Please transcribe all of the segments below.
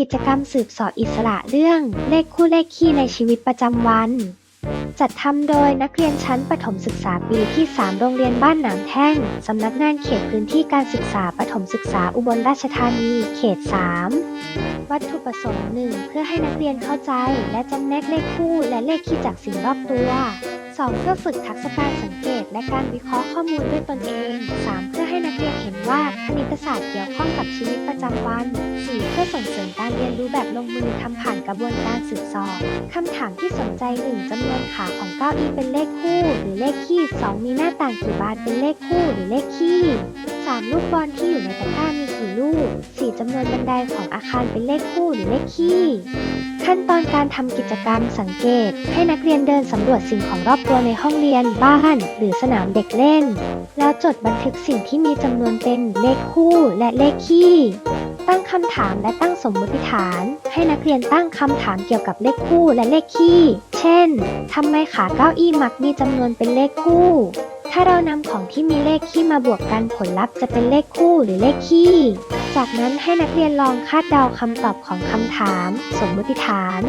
กิจกรรมสืบสอบอิสระเรื่อง เลขคู่เลขคี่ในชีวิตประจำวัน จัดทำโดยนักเรียนชั้นประถมศึกษาปีที่ 3 โรงเรียนบ้านหนามแท่ง สำนักงานเขตพื้นที่การศึกษาประถมศึกษาอุบลราชธานี เขต 3 วัตถุประสงค์หนึ่งเพื่อให้นักเรียนเข้าใจ และจำแนกเลขคู่และเลขคี่จากสิ่งรอบตัว 2. เพื่อฝึกทักษะการสังเกตและการวิเคราะห์ข้อมูลด้วยตนเอง 3. เพื่อให้นักเรียนเห็นว่าคณิตศาสตร์เกี่ยวข้องกับชีวิตประจำวัน 4. ส่งเสริมการเรียนรู้แบบลงมือทำผ่านกระบวนการสืบสอบคำถามที่สนใจ 1. จำนวนขาของเก้าอี้เป็นเลขคู่ หรือเลขคี่ 2. มีหน้าต่างกี่บานเป็นเลขคู่ หรือเลขคี่ 3. ลูกบอลที่อยู่ในตะกร้ามีกี่ลูก 4. จำนวนบันไดของอาคารเป็นเลขคู่หรือเลขคี่ ขั้นตอนการทำกิจกรรมสังเกต ให้นักเรียนเดินสำรวจสิ่งของรอบตัวในห้องเรียน บ้าน หรือสนามเด็กเล่น แล้วจดบันทึกสิ่งที่มีจำนวนเป็นเลขคู่และเลขคี่ คำถามและตั้งสมมติฐาน ให้นักเรียนตั้งคำถามเกี่ยวกับเลขคู่และเลขคี่ เช่น ทำไมขาเก้าอี้มักมีจำนวนเป็นเลขคู่ ถ้าเรานำของที่มีเลขคี่มาบวกกันผลลัพธ์จะเป็นเลขคู่หรือเลขคี่ จากนั้นให้นักเรียนลองคาดเดาคำตอบของคำถาม สมมติฐาน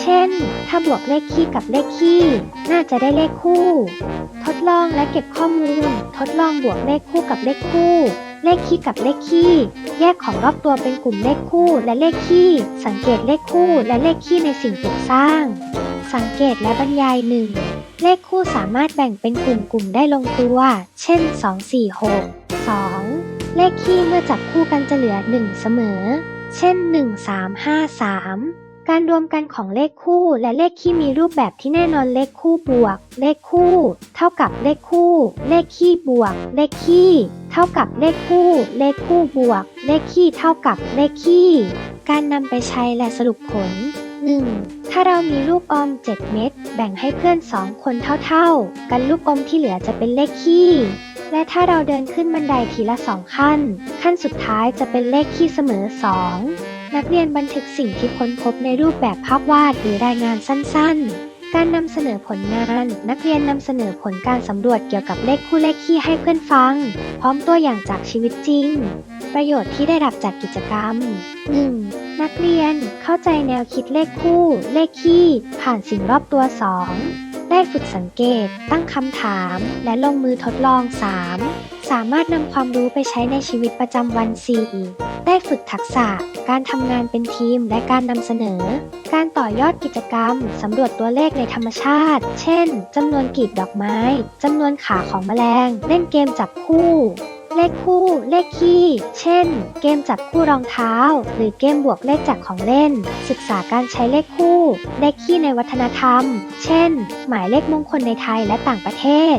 เช่น ถ้าบวกเลขคี่กับเลขคี่ น่าจะได้เลขคู่ ทดลองและเก็บข้อมูล ทดลองบวกเลขคู่กับเลขคู่ เลขคี่กับเลขคี่ แยกของรอบตัวเป็นกลุ่มเลขคู่และเลขคี่ สังเกตเลขคู่และเลขคี่ในสิ่งปลูกสร้าง สังเกตและบรรยายหนึ่งเลขคู่สามารถแบ่งเป็นกลุ่มๆได้ลงตัว เช่น 2 4 6 2 เลขคี่เมื่อจับคู่กันจะเหลือ 1 เสมอ เช่น 1 3 5 3 การรวมกันของเลขคู่และเลขคี่มีรูปแบบที่แน่นอนเลขคู่บวก เลขคู่ เท่ากับเลขคู่ เลขคี่บวก เลขคี่ เท่ากับเลขคู่ เลขคู่บวก เลขคี่เท่ากับเลขคี่ การนำไปใช้และสรุปผล 1. ถ้าเรามีลูกอม 7 เม็ดแบ่งให้เพื่อน 2 คนเท่าๆ กันลูกอมที่เหลือจะเป็นเลขคี่ และถ้าเราเดินขึ้นบันไดทีละ 2 ขั้น ขั้นสุดท้ายจะเป็นเลขคี่เสมอ 2 นักเรียนบันทึกสิ่งที่ค้นพบในรูปแบบภาพวาดหรือรายงานสั้นๆ การนำเสนอผลงาน นักเรียนนำเสนอผลการสำรวจเกี่ยวกับเลขคู่เลขคี่ให้เพื่อนฟัง พร้อมตัวอย่างจากชีวิตจริง ประโยชน์ที่ได้รับจากกิจกรรม 1. นักเรียนเข้าใจแนวคิดเลขคู่ เลขคี่ ผ่านสิ่งรอบตัว 2 ได้ฝึกสังเกต ตั้งคำถาม และลงมือทดลอง 3. สามารถนำความรู้ไปใช้ในชีวิตประจำวัน 4. ได้ฝึกทักษะ การทำงานเป็นทีมและการนำเสนอ การต่อยอดกิจกรรมสำรวจตัวเลขในธรรมชาติ เช่นจำนวนกลีบดอกไม้จำนวนขาของแมลง เล่นเกมจับคู่ เลขคู่ เลขคี่ เช่น เกมจับคู่รองเท้า หรือเกมบวกเลขจากของเล่น ศึกษาการใช้เลขคู่ เลขคี่ในวัฒนธรรม เช่น หมายเลขมงคลในไทยและต่างประเทศ